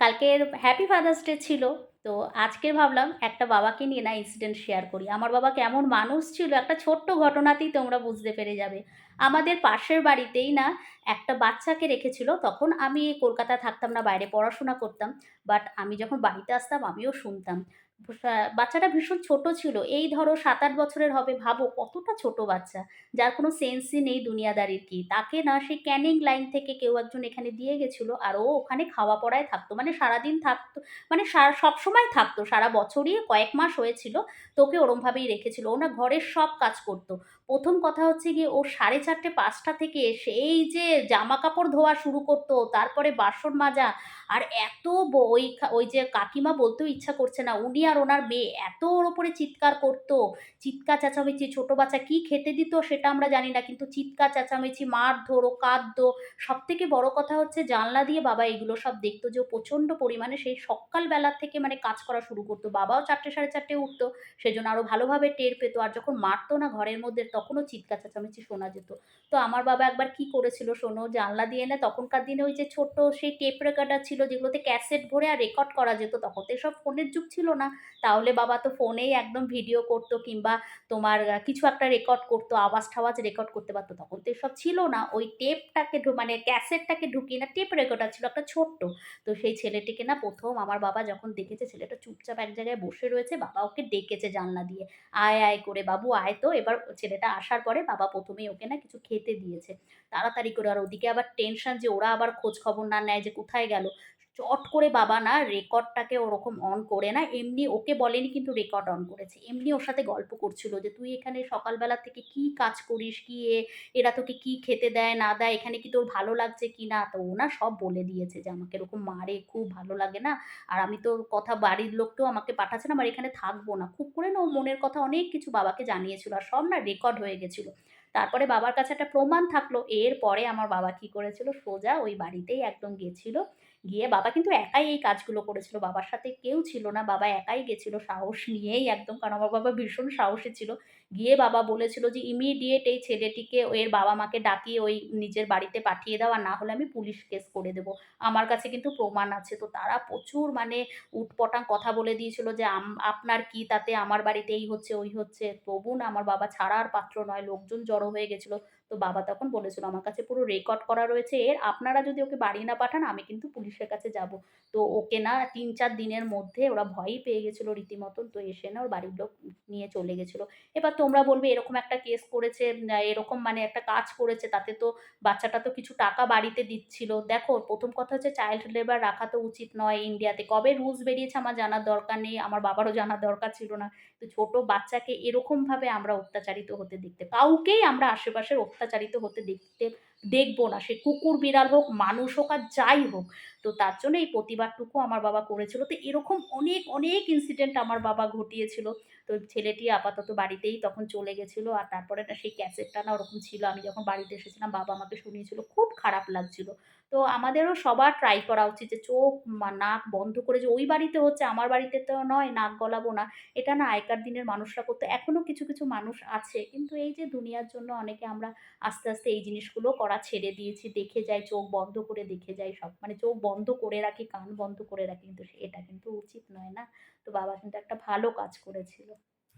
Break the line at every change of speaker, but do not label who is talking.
কালকের happy father's day ছিল, তো আজকে ভাবলাম একটা বাবাকে নিয়ে না ইনসিডেন্ট শেয়ার করি। আমার বাবা কেমন মানুষ ছিল, একটা ছোট্ট ঘটনাতেই তোমরা বুঝতে পেরে যাবে। আমাদের পাশের বাড়িতেই না একটা বাচ্চাকে রেখেছিল, তখন আমি কলকাতা থাকতাম না, বাইরে পড়াশোনা করতাম বাট আমি যখন বাড়িতে আসতাম, আমিও শুনতাম। বাচ্চাটা ভীষণ ছোট ছিল। এই ধরো সাত আট বছরের হবে, ভাবো কতটা ছোট বাচ্চা। যার কোনো সেন্সই নেই দুনিয়াদারির কি। তাকে না সেই ক্যানিং লাইন থেকে কেউ একজন এখানে দিয়ে গেছিল আর ও ওখানে খাওয়া পড়ায় থাকতো। মানে সারাদিন থাকতো মানে সারা সবসময় থাকতো। সারা বছরই কয়েক মাস হয়েছিল, তোকে ওরমভাবেই রেখেছিল। ও না ঘরের সব কাজ করতো। প্রথম কথা হচ্ছে গিয়ে ও সাড়ে চারটে, পাঁচটা থেকে সেই যে জামা কাপড় ধোয়া শুরু করতো, তারপরে বাসন মাজা, আর এত ওই ওই যে কাকিমা বলতেও ইচ্ছা করছে না। উনি আর ওনার মেয়ে এত ওর ওপরে চিৎকার করতো। চিৎকার চেঁচামেচি, ছোটো বাচ্চা কি খেতে দিত সেটা আমরা জানি না, কিন্তু চিৎকার, চেঁচামেচি মার ধরো কাঁদতো। সব থেকে বড় কথা হচ্ছে জানলা দিয়ে বাবা এগুলো সব দেখতো যে প্রচণ্ড পরিমাণে সেই সকালবেলা থেকে মানে কাজ করা শুরু করতো। বাবাও চারটে সাড়ে চারটে উঠতো, সেজন্য আরও ভালোভাবে টের পেতো। আর যখন মারতো না ঘরের মধ্যে, তখনও চিৎকার, চেঁচামেচি শোনা যেত। তো আমার বাবা একবার কি করেছিল শোনো, জানলা দিয়ে না তখনকার দিনে ওই যে ছোট সেই টেপ রেকর্ডার ছিল যেগুলোতে ক্যাসেট ভরে আর রেকর্ড করা যেত তখন তো এসব ফোনের যুগ ছিল না। তাহলে বাবা তো ফোনেই একদম ভিডিও করতো কিংবা তোমার কিছু একটা রেকর্ড করতো, আওয়াজ ঠাওয়াজ রেকর্ড করতে পারতো। তখন তো এসব ছিল না। ওই টেপটাকে মানে ক্যাসেটটাকে ঢুকিয়ে না টেপ রেকর্ডার ছিল একটা ছোট্ট। তো সেই ছেলেটিকে না প্রথম আমার বাবা যখন দেখেছে, ছেলেটা চুপচাপ এক জায়গায় বসে রয়েছে, বাবা ওকে ডেকেছে জানলা দিয়ে। আয় আয় করে, বাবু, আয় তো। এবার ছেলেটা আসার পরে বাবা প্রথমেই ওকে না কিছু খেতে দিয়েছে। তাড়াতাড়ি করে, আর ওদিকে আবার টেনশন যে ওরা আবার খোঁজ খবর না নেয় যে কোথায় গেল। চট করে বাবা না রেকর্ডটাকে ওরকম অন করে না, এমনি ওকে বলেনি কিন্তু রেকর্ড অন করেছে। এমনি ওর সাথে গল্প করছিল যে, তুই এখানে সকালবেলা থেকে কি কাজ করিস, কি এ, এরা তোকে কি খেতে দেয়, না দেয়, এখানে কি তোর ভালো লাগছে কি না? তো ও না সব বলে দিয়েছে যে, আমাকে এরকম মারে, খুব ভালো লাগে না। আর আমি তো কথা বাড়ির লোককেও আমাকে পাঠাচ্ছে না, আমার এখানে থাকব না। খুব করে না ও মনের কথা অনেক কিছু বাবাকে জানিয়েছিল আর সব না রেকর্ড হয়ে গেছিল। তারপরে বাবার কাছে একটা প্রমাণ থাকল। এরপরে আমার বাবা কি করেছিল, সোজা ওই বাড়িতেই একদম গেছিল। গিয়ে বাবা কিন্তু একাই এই কাজগুলো করেছিল। বাবার সাথে কেউ ছিল না। বাবা একাই গেছিল সাহস নিয়েই একদম। কারণ আমার বাবা ভীষণ সাহসী ছিল। গিয়ে বাবা বলেছিল যে ইমিডিয়েট এই ছেলেটিকে এর বাবা মাকে ডাকিয়ে ওই নিজের বাড়িতে পাঠিয়ে দাও, আর না হলে আমি পুলিশ কেস করে দেবো। আমার কাছে কিন্তু প্রমাণ আছে। তো তারা প্রচুর মানে উটপটাং কথা বলে দিয়েছিল যে আপনার কি তাতে আমার বাড়িতে এই হচ্ছে, ওই হচ্ছে? তবু না, আমার বাবা ছাড়ার পাত্র নয়, লোকজন জড়ো হয়ে গেছিল। তো বাবা তখন বলেছিল, আমার কাছে পুরো রেকর্ড করা রয়েছে। এর আপনারা যদি ওকে বাড়ি না পাঠান, আমি কিন্তু পুলিশের কাছে যাব। তো ওকে না তিন চার দিনের মধ্যে ওরা ভয়ই পেয়ে গেছিল রীতিমতন। তো এসে না ওর বাড়ির লোক নিয়ে চলে গেছিল। এবার তোমরা বলবে এরকম একটা কেস করেছে এরকম মানে একটা কাজ করেছে, তাতে তো বাচ্চাটা তো কিছু টাকা বাড়িতে দিচ্ছিল। দেখো, প্রথম কথা হচ্ছে চাইল্ড লেবার রাখা তো উচিত নয় ইন্ডিয়াতে কবে রুলস বেরিয়েছে আমার জানার দরকার নেই, আমার বাবারও জানার দরকার ছিল না। তো ছোট বাচ্চাকে এরকমভাবে আমরা অত্যাচারিত হতে দেখতে, কাউকেই আমরা আশেপাশের অত্যাচারিত হতে দেখতে দেখব না, সে কুকুর, বিড়াল হোক, মানুষ হোক আর যাই হোক। তো তার জন্য এই প্রতিবাদটুকু আমার বাবা করেছিল। তো এরকম অনেক অনেক ইনসিডেন্ট আমার বাবা ঘটিয়েছিল। তো ছেলেটি আপাতত বাড়িতেই তখন চলে গেছিল আর তারপরে না সেই ক্যাসেটটা না ওরকম ছিল। আমি যখন বাড়িতে এসেছিলাম, বাবা আমাকে শুনিয়েছিল, খুব খারাপ লাগছিল। তো আমাদেরও সবার ট্রাই করা উচিত যে চোখ নাক বন্ধ করে যে ওই বাড়িতে হচ্ছে, আমার বাড়িতে তো নয়, নাক গলাবো না। এটা না আগেকার দিনের মানুষরা করতো। এখনও কিছু কিছু মানুষ আছে। কিন্তু এই যে দুনিয়ার জন্য অনেকে আমরা আস্তে আস্তে এই জিনিসগুলো করা ছেড়ে দিয়েছি, দেখে যাই চোখ বন্ধ করে দেখে যাই সব। মানে চোখ বন্ধ করে রাখি, কান বন্ধ করে রাখি, কিন্তু এটা কিন্তু উচিত নয় না? তো বাবা কিন্তু একটা ভালো কাজ করেছিল।